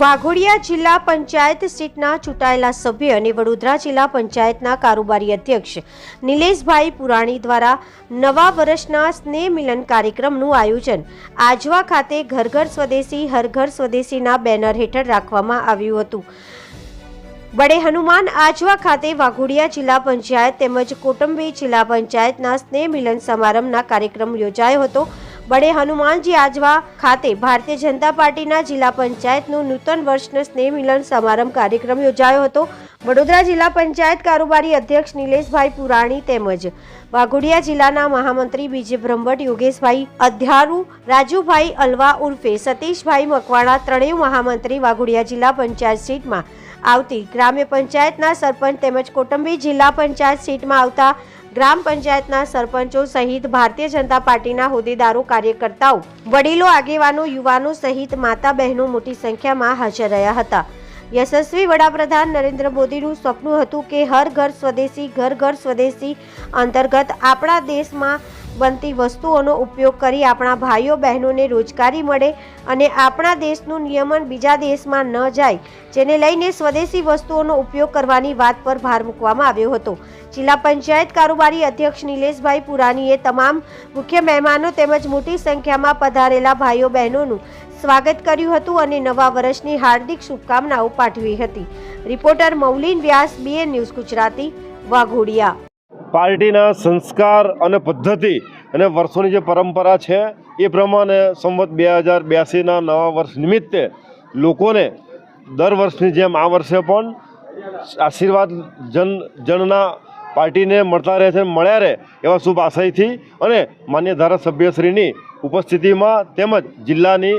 વાઘોડિયા જિલ્લા પંચાયત સીટના ચૂંટાયેલા સભ્ય અને વડોદરા જિલ્લા પંચાયતના કારોબારી અધ્યક્ષ નિલેશભાઈ પુરાણી દ્વારા નવા વર્ષના સ્નેહ મિલન કાર્યક્રમનું આયોજન આજવા ખાતે ઘર ઘર સ્વદેશી હર ઘર સ્વદેશીના બેનર હેઠળ રાખવામાં આવ્યું હતું. બડે હનુમાન આજવા ખાતે વાઘોડિયા જિલ્લા પંચાયત તેમજ કોટંબી જિલ્લા પંચાયતના સ્નેહ મિલન સમારંભના કાર્યક્રમ યોજાયો હતો. બડે હનુમાનજી આજવા ખાતે ભારતીય જનતા પાર્ટીના જિલ્લા પંચાયતનું નૂતન વર્ષનો સ્નેહ મિલન સમારંભ કાર્યક્રમ યોજાયો હતો. વડોદરા જિલ્લા પંચાયત કારોબારી અધ્યક્ષ નિલેશભાઈ પુરાણી તેમજ વાઘોડિયા જિલ્લાના મહામંત્રી બીજે બ્રહ્મભટ્ટ યોગેશભાઈ અધ્યારુ, રાજુભાઈ અલવા ઉર્ફે સતીશભાઈ મકવાણા ત્રણેય મહામંત્રી વાઘોડિયા જિલ્લા પંચાયત સીટમાં આવતી ગ્રામ્ય પંચાયતના સરપંચ તેમજ કોટંબી જિલ્લા પંચાયત સીટમાં આવતા ગ્રામ પંચાયતના સરપંચો સહિત ભારતીય જનતા પાર્ટીના હોદ્દેદારો, કાર્યકર્તાઓ, વડીલો, આગેવાનો, યુવાનો સહિત માતા બહેનો મોટી સંખ્યામાં હાજર રહ્યા હતા. યશસ્વી વડાપ્રધાન નરેન્દ્ર મોદીનું સપનું હતું કે હર ઘર સ્વદેશી, ઘર ઘર સ્વદેશી અંતર્ગત આપણા દેશમાં બનતી વસ્તુઓનો ઉપયોગ કરી આપણા ભાઈઓ, બહેનોને રોજગારી મળે અને આપણા દેશનું નિયમન બીજા દેશમાં ન જાય, જેને લઈને સ્વદેશી વસ્તુઓનો ઉપયોગ કરવાની વાત પર ભાર મૂકવામાં આવ્યો હતો. જિલ્લા પંચાયત કારોબારી અધ્યક્ષ નિલેશભાઈ પુરાણીએ તમામ મુખ્ય મહેમાનો તેમજ મોટી સંખ્યામાં પધારેલા ભાઈઓ, બહેનોનું સ્વાગત કર્યું હતું અને નવા વર્ષની હાર્દિક શુભકામનાઓ પાઠવી હતી. Reporter Maulin Vyas BA news Gujarati, Waghodia. પાર્ટીના સંસ્કાર અને પદ્ધતિ અને વર્ષોની જે પરંપરા છે, એ પ્રમાણે સંવત બે હજાર બ્યાસીના નવા વર્ષ નિમિત્તે લોકોને દર વર્ષની જેમ આ વર્ષે પણ આશીર્વાદ જન, જનના પાર્ટીને મળતા રહે છે, મળ્યા રહે એવા શુભ આશયથી અને માન્ય ધારાસભ્યશ્રીની ઉપસ્થિતિમાં તેમજ જિલ્લાની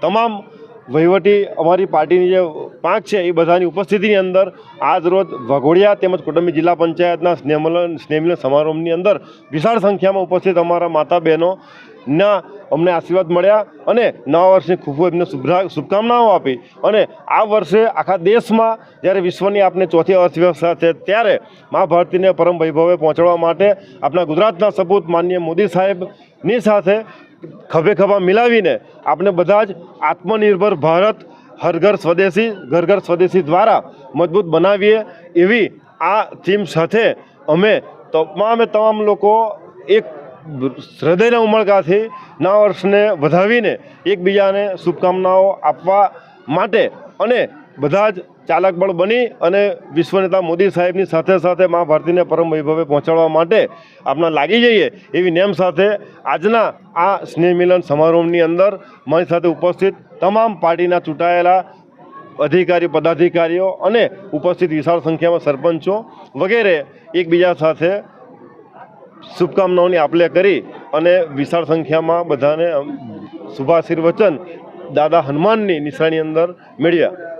તમામ વહીવટી અમારી પાર્ટીની જે પાંચ છે એ બધાની ઉપસ્થિતિની અંદર આજ રોજ વઘોડિયા તેમજ કુટુંબી જિલ્લા પંચાયતના સ્નેહમિલન સ્નેહમિલન સમારોહની અંદર વિશાળ સંખ્યામાં ઉપસ્થિત અમારા માતા બહેનો ના અમને આશીર્વાદ મળ્યા અને નવા વર્ષની ખૂબ એમને શુભકામનાઓ આપી. અને આ વર્ષે આખા દેશમાં જ્યારે વિશ્વની આપણે ચોથી અર્થવ્યવસ્થા છે ત્યારે મા ભારતીને પરમ વૈભવે પહોંચાડવા માટે આપણા ગુજરાતના સપૂત માનનીય મોદી સાહેબની સાથે ખભે ખભા મિલાવીને આપણે બધા જ આત્મનિર્ભર ભારત હરઘર સ્વદેશી ઘર ઘર સ્વદેશી દ્વારા મજબૂત બનાવીએ એવી આ થીમ સાથે અમે તમામે તમામ લોકો એક હૃદયના ઉમળકાથી નવા વર્ષને વધાવીને એકબીજાને શુભકામનાઓ આપવા માટે અને બધા જ ચાલક બળ બની અને વિશ્વ નેતા મોદી સાહેબની સાથે સાથે મા ભારતીને પરમ વૈભવે પહોંચાડવા માટે આપણા લાગી જઈએ એવી નેમ સાથે આજના આ સ્નેહ મિલન સમારોહની અંદર મારી સાથે ઉપસ્થિત તમામ પાર્ટીના ચૂંટાયેલા અધિકારી, પદાધિકારીઓ અને ઉપસ્થિત વિશાળ સંખ્યામાં સરપંચો વગેરે એકબીજા સાથે શુભકામનાઓની આપલે કરી અને વિશાળ સંખ્યામાં બધાને શુભાશીર્વચન દાદા હનુમાનની નિશાની અંદર મેળવ્યા.